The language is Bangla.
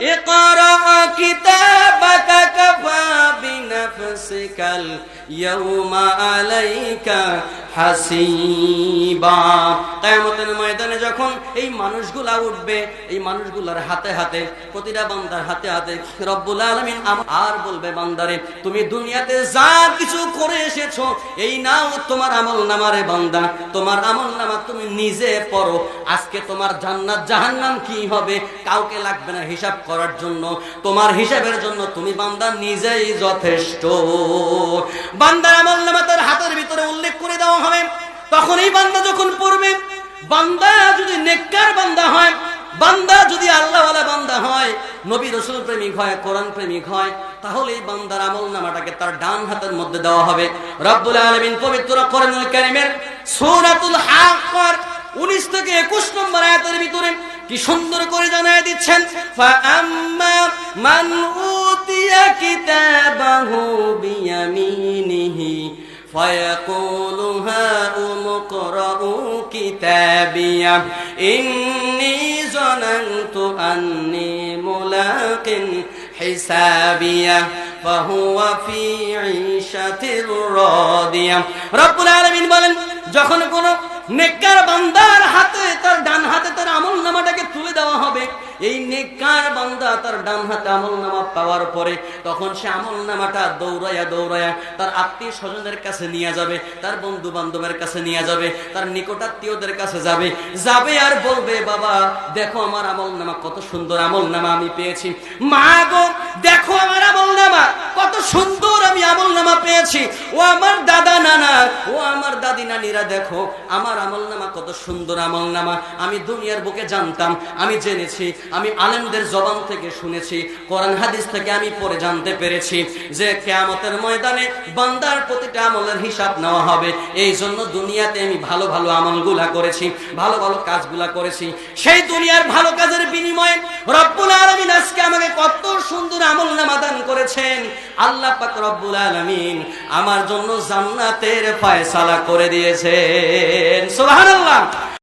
اقرأ নাফসিকাল হাসিবা ময়দানে যখন এই মানুষগুলা উঠবে, এই মানুষগুলার হাতে হাতে, প্রতিটা বান্দার হাতে হাতে রব্বুল আর বলবে, বান্দারে, তুমি দুনিয়াতে যা কিছু করে এই নাও তোমার আমল নামারে বান্দা। তোমার আমল নামা তুমি নিজে পড়ো। আজকে তোমার জান্নাত জাহান্নাম কি হবে? কাউকে লাগবে না হিসাব করার জন্য। তোমার হিসাবের জন্য তুমি বান্দা নিজেই যথেষ্ট। বান্দার আমল নামা তার হাতের ভিতরে উল্লেখ করে দেওয়া হবে। তখন এই বান্দা যখন পড়বে, বান্দা যদি নেককার বান্দা হয়, বান্দা যদি আল্লাহওয়ালা বান্দা হয়, নবী রসুল প্রেমিক হয়, কোরআন প্রেমিক হয় তাহলে এই বান্দার আমল নামাটাকে তার ডান হাতের মধ্যে দেওয়া হবে। রব্বুল আলমিন পবিত্র কোরআনুল কারিমের সূরাতুল হাক্কার 19 থেকে 21 নম্বর আয়াতের ভিতরে কি সুন্দর করে জানায় দিচ্ছেন ফাআম্মা মান উতিয়া কিতাবাহু فيقول هاؤم اقرءوا كتابيه إني ظننت أني ملاق حسابيه فهو في عيشة راضية رب العالمين বলেন যখন কোন নেককার বান্দার হাতে তার বান্দা তার ডান হাতে আমল নামা পাওয়ার পরে তখন সে আমল নামাটা দৌড়াইয়া দৌড়াইয়া তার আত্মীয় স্বজনের কাছে নিয়ে যাবে, তার বন্ধু বান্ধবের কাছে নিয়ে যাবে, তার নিকটাত্মীয়দের কাছে যাবে যাবে আর বলবে, বাবা, দেখো আমার আমল নামা কত সুন্দর আমল নামা আমি পেয়েছি। মা গো, দেখো আমার আমল নামা কত সুন্দর আমল নামা পেয়েছি। ও আমার দাদা নানা, ও আমার দাদি নানিরা দেখো, আমার আমল নামা কত সুন্দর আমল নামা। আমি দুনিয়ার বুকে জানতাম, আমি জেনেছি, আমি আলেমদের জবান থেকে শুনেছি, কোরআন হাদিস থেকে আমি পরে জানতে পেরেছি যে কেয়ামতের ময়দানে বান্দার প্রতিটা আমলের হিসাব নেওয়া হবে। এই জন্য দুনিয়াতে আমি ভালো ভালো আমলগুলা করেছি, ভালো ভালো কাজগুলা করেছি। সেই দুনিয়ার ভালো কাজের বিনিময়ে রব্বুল আলামিন আজকে আমাকে কত সুন্দর করেছেন। আল্লাহ পাক রব্বুল আলামিন আমার জন্য জান্নাতের ফয়সালা করে দিয়েছেন। সুবহানাল্লাহ।